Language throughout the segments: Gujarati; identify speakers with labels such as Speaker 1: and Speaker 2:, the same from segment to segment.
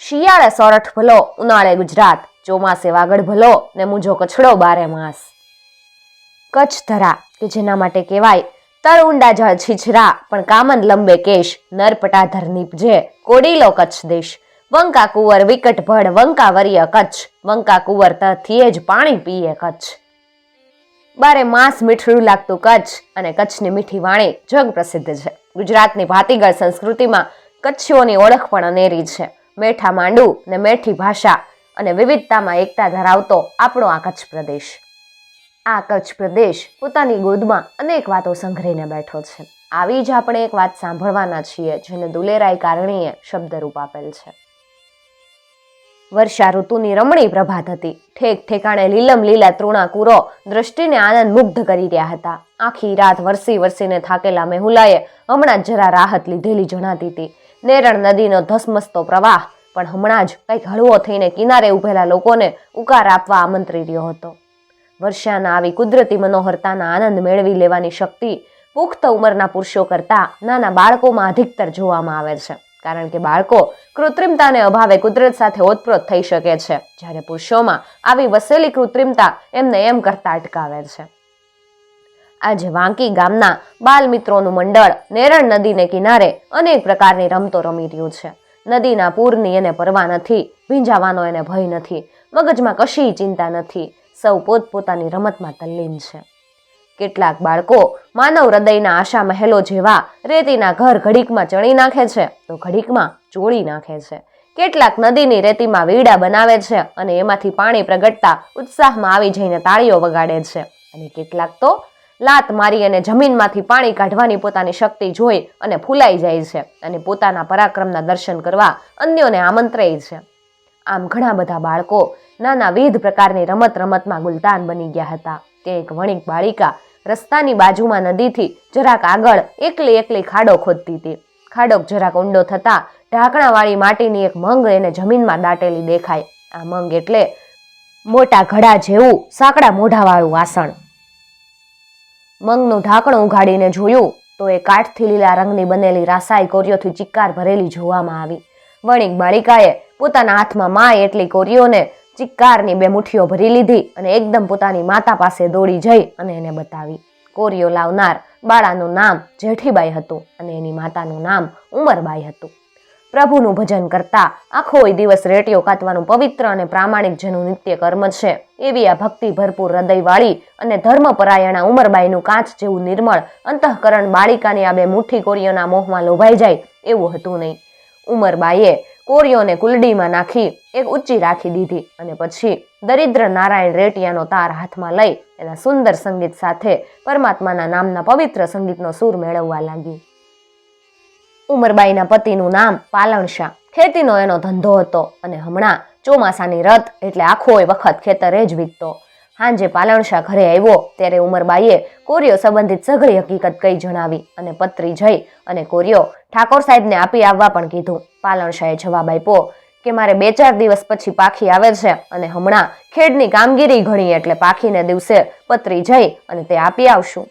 Speaker 1: શિયાળે સોરઠ ભલો, ઉનાળે ગુજરાત. ચોમાસે વાગડ ભલો ને મૂંઝો કછડો બારે માસ. કચ્છ ધરા, કે જેના માટે કહેવાય, તર ઊંડા જળ છીછરા, પણ કામન લંબે કેશ નરપટા પટાધર નીપજે, કોડીલો કચ્છ દેશ. વંકા કુંવર વિકટ ભડ, વંકા વરિય કચ્છ. વંકા કુંવર તથીએ જ પાણી પીએ કચ્છ. બારે માસ મીઠડું લાગતું કચ્છ અને કચ્છની મીઠી વાણી જગ પ્રસિદ્ધ છે. ગુજરાતની ભાતીગળ સંસ્કૃતિમાં કચ્છીઓની ઓળખ પણ અનેરી છે. મેઠા માંડુ ને મેઠી ભાષા અને વિવિધતામાં એકતા ધરાવતો આપણો આ કચ્છ પ્રદેશ. આ કચ્છ પ્રદેશ પોતાની ગોદમાં અનેક વાતો સંઘરીને બેઠો છે. આવી જ આપણે એક વાત સાંભળવાના છીએ, જેને દુલેરાય કારણીએ શબ્દરૂપ આપેલ છે. વર્ષા ઋતુની રમણી પ્રભાત હતી. ઠેક ઠેકાણે લીલમ લીલા તૃણા કુરો દ્રષ્ટિને આનંદ મુગ્ધ કરી રહ્યા હતા. આખી રાત વરસી વરસીને થાકેલા મેહુલાએ હમણાં જરા રાહત લીધેલી જણાતી હતી. નેરણ નદીનો ધસમસતો પ્રવાહ. પણ હમણાં જ કંઈક હળવો થઈને કિનારે ઊભેલા લોકોને ઉકાર આપવા આમંત્રી રહ્યો હતો. વર્ષાના આવી કુદરતી મનોહરતાના આનંદ મેળવી લેવાની શક્તિ પુખ્ત ઉંમરના પુરુષો કરતાં નાના બાળકોમાં અધિકતર જોવામાં આવે છે. કારણ કે બાળકો કૃત્રિમતાને અભાવે કુદરત સાથે ઓતપ્રોત થઈ શકે છે. જ્યારે પુરુષોમાં આવી વસેલી કૃત્રિમતા એમને એમ કરતા અટકાવે છે. આજે વાંકી ગામના બાલ મિત્રોનું મંડળ નેરણ નદીને કિનારે અનેક પ્રકારની રમતો રમી રહ્યું છે. નદીના પૂરની એને પરવા નથી, ભીંજાવાનો એને ભય નથી, મગજમાં કશી ચિંતા નથી, સૌ પોતપોતાની રમતમાં તલ્લીન છે. કેટલાક બાળકો માનવ હૃદયના આશા મહેલો જેવા રેતીના ઘર ઘડીકમાં ચણી નાખે છે, તો ઘડીકમાં ચોળી નાખે છે. કેટલાક નદીની રેતીમાં વીડા બનાવે છે અને એમાંથી પાણી પ્રગટતા ઉત્સાહમાં આવી જઈને તાળીઓ વગાડે છે. અને કેટલાક તો લાત મારી અને જમીનમાંથી પાણી કાઢવાની પોતાની શક્તિ જોઈ અને ફૂલાઈ જાય છે અને પોતાના પરાક્રમના દર્શન કરવા અન્યોને આમંત્રે છે. આમ ઘણા બધા બાળકો નાના વિવિધ પ્રકારની રમત રમતમાં ગુલતાન બની ગયા હતા. તે એક વણિક બાળિકા રસ્તાની બાજુમાં નદીથી જરાક આગળ એકલી એકલી ખાડો ખોદતી હતી. ખાડો જરાક ઊંડો થતાં ઢાંકણાવાળી માટીની એક મંગ એને જમીનમાં દાટેલી દેખાય આ મંગ એટલે મોટા ઘડા જેવું સાંકડા મોઢાવાળું વાસણ. મંગનું ઢાંકણું ઉઘાડીને જોયું તો એ કાઠથી લીલા રંગની બનેલી રાસાઈ કોરીઓથી ચિક્કાર ભરેલી જોવામાં આવી. વણિક બાળિકાએ પોતાના હાથમાં માય એટલી કોરીઓને ચિક્કારની બે મુઠ્ઠીઓ ભરી લીધી અને એકદમ પોતાની માતા પાસે દોડી જઈ અને એને બતાવી. કોરીઓ લાવનાર બાળાનું નામ જેઠીબાઈ હતું અને એની માતાનું નામ ઉમરબાઈ હતું. પ્રભુનું ભજન કરતા આખો દિવસ રેટીઓ કાતવાનું પવિત્ર અને પ્રામાણિક જેનું નિત્ય કર્મ છે. એવી આ ભક્તિ ભરપૂર હૃદયવાળી અને ધર્મપરાયણા ઉમરબાઈનું કાચ જેવું નિર્મળ અંતઃકરણ બાળિકાની આ બે મુઠ્ઠી કોરીઓના મોહમાં લોભાઈ જાય એવું હતું નહીં. ઉમરબાઈએ કોરીઓને કુલડીમાં નાખી એક ઊંચી રાખી દીધી અને પછી દરિદ્ર નારાયણ રેટિયાનો તાર હાથમાં લઈ એના સુંદર સંગીત સાથે પરમાત્માના નામના પવિત્ર સંગીતનો સૂર મેળવવા લાગી. ઉમરબાઈના પતિનું નામ પાલણશા ખેતીનો એનો ધંધો હતો અને હમણાં ચોમાસાની રત એટલે આખો એ વખત ખેતરે જ વીતતો. હાંજે પાલણશા ઘરે આવ્યો ત્યારે ઉમરબાઈએ કોરિયો સંબંધિત સઘળી હકીકત કઈ જણાવી અને પત્રી જઈ અને કોરિયો ઠાકોર સાહેબને આપી આવવા પણ કીધું. પાલણશાએ જવાબ આપ્યો કે મારે બે ચાર દિવસ પછી પાખી આવે છે અને હમણાં ખેડની કામગીરી ઘણી એટલે પાખીને દિવસે પત્રી જઈ અને તે આપી આવશું.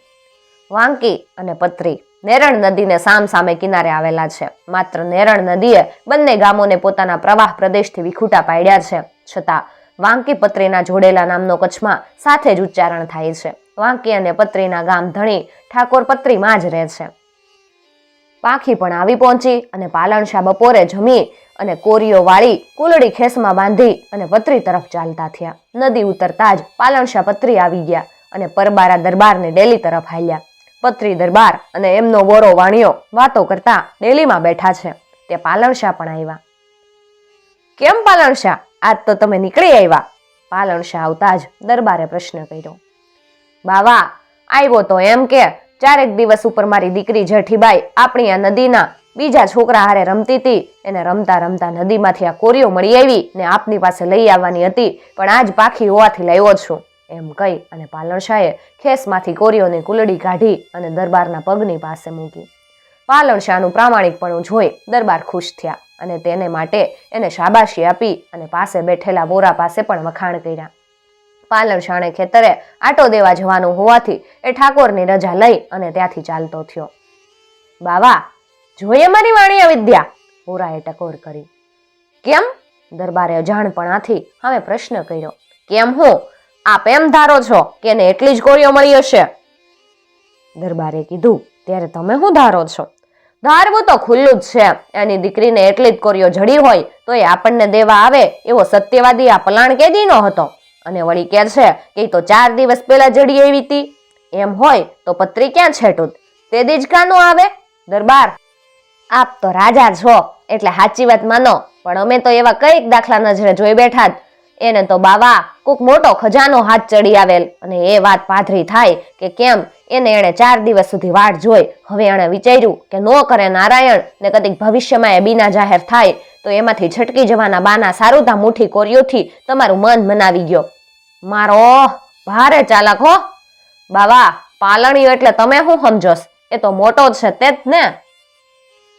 Speaker 1: વાંકી અને પત્રી નેરણ નદીને સામ સામે કિનારે આવેલા છે. માત્ર નેરણ નદીએ બંને ગામોને પોતાના પ્રવાહ પ્રદેશથી વિખૂટા પાડ્યા છે. છતાં, વાંકી પત્રીના જોડેલા નામનો કચ્છમાં સાથે જ ઉચ્ચારણ થાય છે. વાંકી અને પત્રીના ગામ ધણી ઠાકોર પત્રીમાં જ રહે છે. પાખી પણ આવી પહોંચી અને પાલણશા બપોરે જમી અને કોરીઓ વાળી કુલડી ખેસમાં બાંધી અને પત્રી તરફ ચાલતા થયા. નદી ઉતરતા જ પાલણશા પત્રી આવી ગયા અને પરબારા દરબારને ડેલી તરફ હાલ્યા. પત્રી દરબાર અને એમનો વોરો વાણિયો વાતો કરતા ડેલીમાં બેઠા છે. તે પાલણશા પણ આવ્યા કેમ પાલણશા આજ તો તમે નીકળી આવ્યા પાલણશા આવતા જ દરબારે પ્રશ્ન કર્યો. બાવા આવ્યો તો એમ કે, ચારેક દિવસ ઉપર મારી દીકરી જેઠીબાઈ આપણી આ નદીના બીજા છોકરા હારે રમતી હતી એને રમતા રમતા નદીમાંથી આ કોરીઓ મળી આવી ને આપની પાસે લઈ આવવાની હતી. પણ આજ પાખી હોવાથી લાવ્યો છું. એમ કહી અને પાલણશાહે ખેસમાંથી કોરીઓની કુલડી કાઢી અને દરબારના પગની પાસે મૂકી. પાલણશાહનું પ્રામાણિકપણું જોઈ દરબાર ખુશ થયા અને તેને માટે એને શાબાશી આપી અને પાસે બેઠેલા વોરા પાસે પણ વખાણ કર્યા. પાલણશાણે ખેતરે આટો દેવા જવાનું હોવાથી એ ઠાકોરની રજા લઈ અને ત્યાંથી ચાલતો થયો. બાવા, જોઈએ મારી વાણી વિદ્યા વોરાએ ટકોર કરી. કેમ? દરબારે અજાણપણાથી હવે પ્રશ્ન કર્યો. કેમ હું? આપ એમ ધારો છો કે એને એટલી જ કોરીઓ મળી હશે. દરબારે કીધું, ત્યારે તમે શું ધારો છો? ધારવું તો ખુલ્લું જ છે. એની દીકરીને એટલી જ કોરીઓ જડી હોય તો એ આપણને દેવા આવે એવો સત્યવાદી આ પલાણ કેદીનો હતો. અને વળી કહે છે કે તો ચાર દિવસ પહેલા જડી આવી હતી. એમ હોય તો પત્રી ક્યાં છેટું? તે દીજ કાનો આવે? દરબાર. આપ તો રાજા છો, એટલે સાચી વાત માનો. પણ અમે તો એવા કંઈક દાખલા નજરે જોઈ બેઠા જ. એને તો બાવા, કોક મોટો ખજાનો હાથ ચડી આવેલ. અને એ વાત પાથરી થાય કે કેમ? એને એણે ચાર દિવસ સુધી વાટ જોઈ. હવે એણે વિચાર્યું કે નો કરે નારાયણ ને કદીક ભવિષ્યમાં એ બીના જાહેર થાય, તો એમાંથી છટકી જવાના બાના સારુતા મુઠ્ઠી કોરિયોથી તમારું મન મનાવી ગયો. મારો ભારે ચાલાક હો. બાવા, પાલણીઓ એટલે તમે શું સમજોશ એ તો મોટો છે તે જ ને.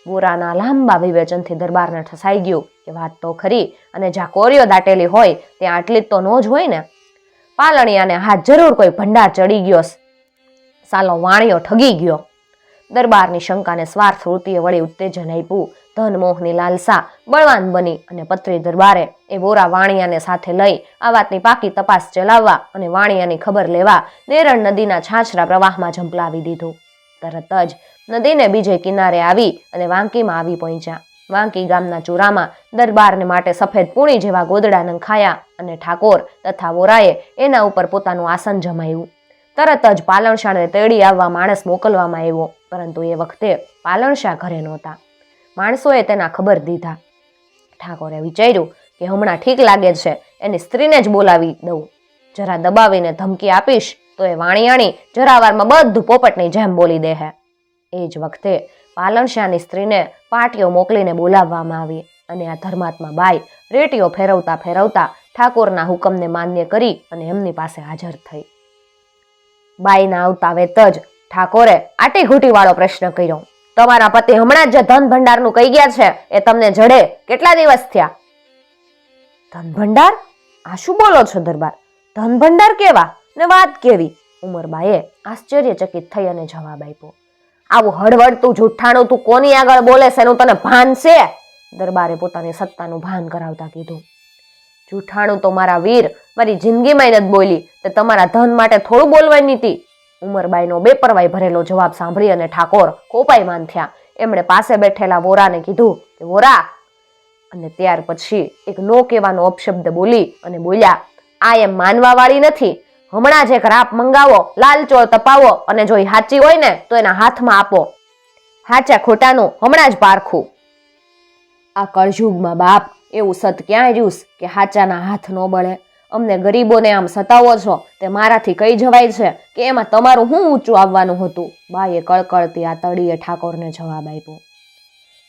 Speaker 1: બુરાના લાંબા વિવેચનથી દરબારને ઠસાઈ ગયું. કે વાત તો ખરી, અને જ્યાં કોરીઓ દાટેલી હોય ત્યાં આટલી તો નો જ હોય ને. પાલણિયાને હાથ જરૂર કોઈ ભંડાર ચડી ગયો સાલો વાણિયો ઠગી ગયો. દરબારની શંકાને સ્વાર્થ વૃત્તિએ વળી ઉત્તેજન આપ્યું. ધન, મોહની લાલસા, બળવાન બની અને પત્રી દરબારે એ બોરા વાણિયાને સાથે લઈ આ વાતની પાકી તપાસ ચલાવવા અને વાણિયાની ખબર લેવા નેરણ નદીના છાછરા પ્રવાહમાં ઝંપલાવી દીધું. તરત જ નદીને બીજે કિનારે આવી અને વાંકીમાં આવી પહોંચ્યા. વાંકી ગામના ચૂરામાં દરબારને માટે સફેદ પૂણી જેવા ગોદડા નંખાયા અને ઠાકોર તથા વોરાએ એના ઉપર પોતાનું આસન જમાયું. તરત જ પાલણશાળને તેડી આવવા માણસ મોકલવામાં આવ્યો, પરંતુ એ વખતે પાલણશા ઘરે નહોતા. માણસોએ તેના ખબર દીધા. ઠાકોરે વિચાર્યું કે હમણાં ઠીક લાગે છે, એની સ્ત્રીને જ બોલાવી દઉં. જરા દબાવીને ધમકી આપીશ તો એ વાણિયાણી જરાવારમાં બધું પોપટની જેમ બોલી દે હે એ જ વખતે પાલણશાહની સ્ત્રીને પાટીઓ મોકલીને બોલાવવામાં આવી અને આ ધર્માત્મા બાઈ રેટીઓ ફેરવતા ફેરવતા ઠાકોરના હુકમને માન્ય કરી અને એમની પાસે હાજર થઈ. બાઈના આવતા વેત જ ઠાકોરે આટી ઘૂંટીવાળો પ્રશ્ન કર્યો, તમારા પતિ હમણાં જ જે ધન ભંડારનું કહી ગયા છે, એ તમને જડે? કેટલા દિવસ થયા? ધન ભંડાર આ શું બોલો છો દરબાર? ધન ભંડાર કેવા? ને વાત કેવી? ઉમરબાએ આશ્ચર્યચકિત થઈ અને જવાબ આપ્યો આવું હળવડતું જુઠ્ઠાણું તું કોની આગળ બોલે છે એનું તને ભાન છે? દરબારે પોતાની સત્તાનું ભાન કરાવતા કીધું. જુઠ્ઠાણું તો મારા વીર, મારી જિંદગીમાં નથી બોલી, તે તમારા ધન માટે થોડું બોલવાની હતી ઉમરબાઈનો બેપરવાઈ ભરેલો જવાબ સાંભળી અને ઠાકોર કોપાયમાન થયા એમણે પાસે બેઠેલા વોરાને કીધું કે, વોરા. અને ત્યાર પછી એક નો કહેવાનો અપશબ્દ બોલી અને બોલ્યા, આ એમ માનવા વાળી નથી હમણાં જ એક રાપ મંગાવો લાલચોળ તપાવો અને જો એ હાચી હોય ને, તો એના હાથમાં આપો. હાચા ખોટાનું હમણાં જ પારખું. આ કળજુગમાં બાપ, એવું સત ક્યાં રહ્યું કે હાચાના હાથ ન બળે. અમને ગરીબોને આમ સતાવો છો, તે મારાથી કહી જવાય છે કે એમાં તમારું શું ઊંચું આવવાનું હતું? બાએ કળકળતી આ તળીએ ઠાકોરને જવાબ આપ્યો.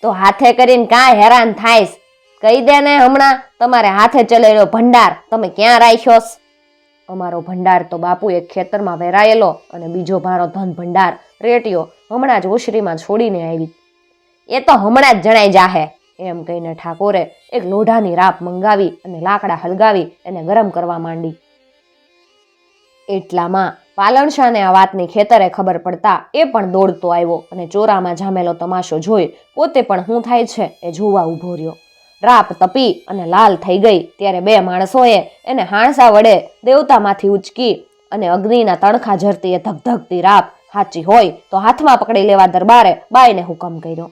Speaker 1: તો હાથે કરીને કાંઈ હેરાન થાયશ? કહી દે ને હમણાં, તમારે હાથે ચલાવેલો ભંડાર, તમે ક્યાં રાખ્યો સ? અમારો ભંડાર તો બાપુ એક ખેતરમાં વેરાયેલો અને બીજો મારો ધન ભંડાર, રેટિયો, હમણાં જ ઓશરીમાં છોડીને આવી. એ તો હમણાં જ જણાઈ જાહે, એમ કહીને ઠાકોરે એક લોઢાની રાપ મંગાવી અને લાકડા હલગાવી એને ગરમ કરવા માંડી. એટલામાં પાલણશાને આ વાતની ખેતરે ખબર પડતા એ પણ દોડતો આવ્યો અને ચોરામાં જામેલો તમાશો જોઈ પોતે પણ શું થાય છે એ જોવા ઊભો રહ્યો. રાપ તપી અને લાલ થઈ ગઈ. ત્યારે બે માણસોએ એને હાણસા વડે દેવતામાંથી ઉચકી અને અગ્નિના તણખા ઝરતી એ ધગધગતી રાપ સાચી હોય તો હાથમાં પકડી લેવા દરબારે બાઈને હુકમ કર્યો.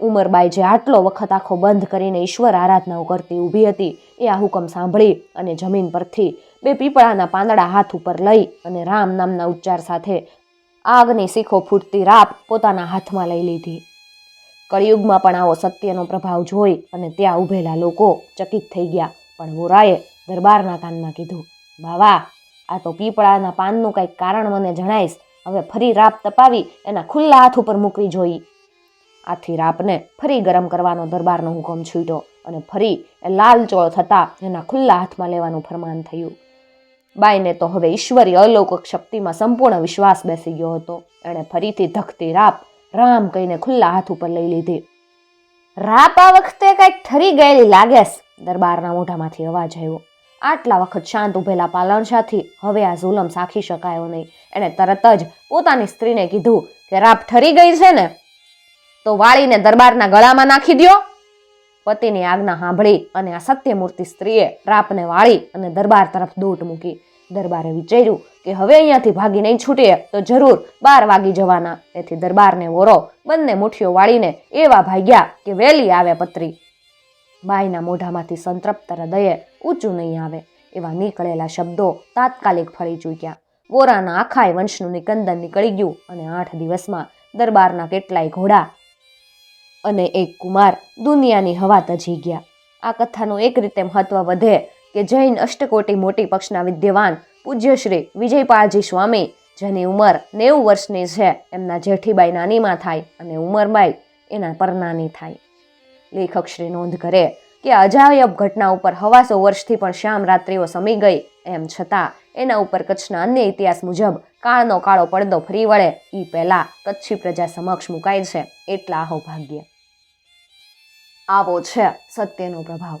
Speaker 1: ઉમરબાઈ જે આટલો વખત આંખો બંધ કરીને ઈશ્વર આરાધનાઓ કરતી ઊભી હતી, એ આ હુકમ સાંભળી અને જમીન પરથી બે પીપળાના પાંદડા હાથ ઉપર લઈ અને રામ નામના ઉચ્ચાર સાથે આગની શીખો ફૂટતી રાપ પોતાના હાથમાં લઈ લીધી. કળિયુગમાં પણ આવો સત્યનો પ્રભાવ જોઈ અને ત્યાં ઊભેલા લોકો ચકિત થઈ ગયા. પણ વોરાએ દરબારના કાનમાં કીધું, બાવા, આ તો પીપળાના પાનનું કંઈક કારણ મને જણાઈશ. હવે ફરી રાપ તપાવી એના ખુલ્લા હાથ ઉપર મૂકવી જોઈ આથી રાપને ફરી ગરમ કરવાનો દરબારનો હુકમ છૂટ્યો અને ફરી એ લાલચોળ થતા એના ખુલ્લા હાથમાં લેવાનું ફરમાન થયું. બાઈને તો હવે ઈશ્વરી અલૌકિક શક્તિમાં સંપૂર્ણ વિશ્વાસ બેસી ગયો હતો. એણે ફરીથી ધખતી રાપ રામ કહીને ખુલ્લા હાથ ઉપર લઈ લીધી. રાપ આ વખતે કંઈક ઠરી ગયેલી લાગેસ દરબારના મોઢામાંથી અવાજ આવ્યો. આટલા વખત શાંત ઉભેલા પાલણશાથી હવે આ ઝુલમ સાખી શકાયો નહીં. એણે તરત જ પોતાની સ્ત્રીને કીધું કે રાપ ઠરી ગઈ છે ને, તો વાળીને દરબારના ગળામાં નાખી દ્યો. પતિની આજ્ઞા સાંભળી અને આ સત્યમૂર્તિ સ્ત્રીએ રાપને વાળી અને દરબાર તરફ દોટ મૂકી. દરબારે વિચાર્યું કે હવે અહીંયાથી ભાગી નહીં છૂટીએ, તો જરૂર બાર વાગી જવાના. તેથી દરબારને વોરો, બંને મુઠ્ઠીઓ વાળીને એવા ભાગ્યા કે વેલી આવે પત્રી. બાઈના મોઢામાંથી સંતૃપ્ત હૃદયે ઊંચું નહીં આવે, એવા નીકળેલા શબ્દો તાત્કાલિક ફળી ચૂક્યા. વોરાના આખાય વંશનું નિકંદન નીકળી ગયું અને આઠ દિવસમાં દરબારના કેટલાય ઘોડા અને એક કુમાર દુનિયાની હવા તજી ગયા. આ કથાનું એક રીતે મહત્વ વધે કે જૈન અષ્ટકોટી મોટી પક્ષના વિદ્યવાન પૂજ્ય શ્રી વિજયપાળજી સ્વામી, જેની ઉંમર નેવું વર્ષની છે, એમના જેઠીબાઈ નાનીમાં થાય અને ઉંમરબાઈ એના પરનાની થાય. લેખકશ્રી નોંધ કરે કે અજાયબ ઘટના ઉપર હવાસો વર્ષથી પણ શ્યામ રાત્રિઓ સમી ગઈ, એમ છતાં એના ઉપર કચ્છના અન્ય ઇતિહાસ મુજબ કાળનો કાળો પડદો ફરી વળે એ પહેલાં કચ્છી પ્રજા સમક્ષ મુકાય છે, એટલા અહોભાગ્ય. આવો છે સત્યનો પ્રભાવ.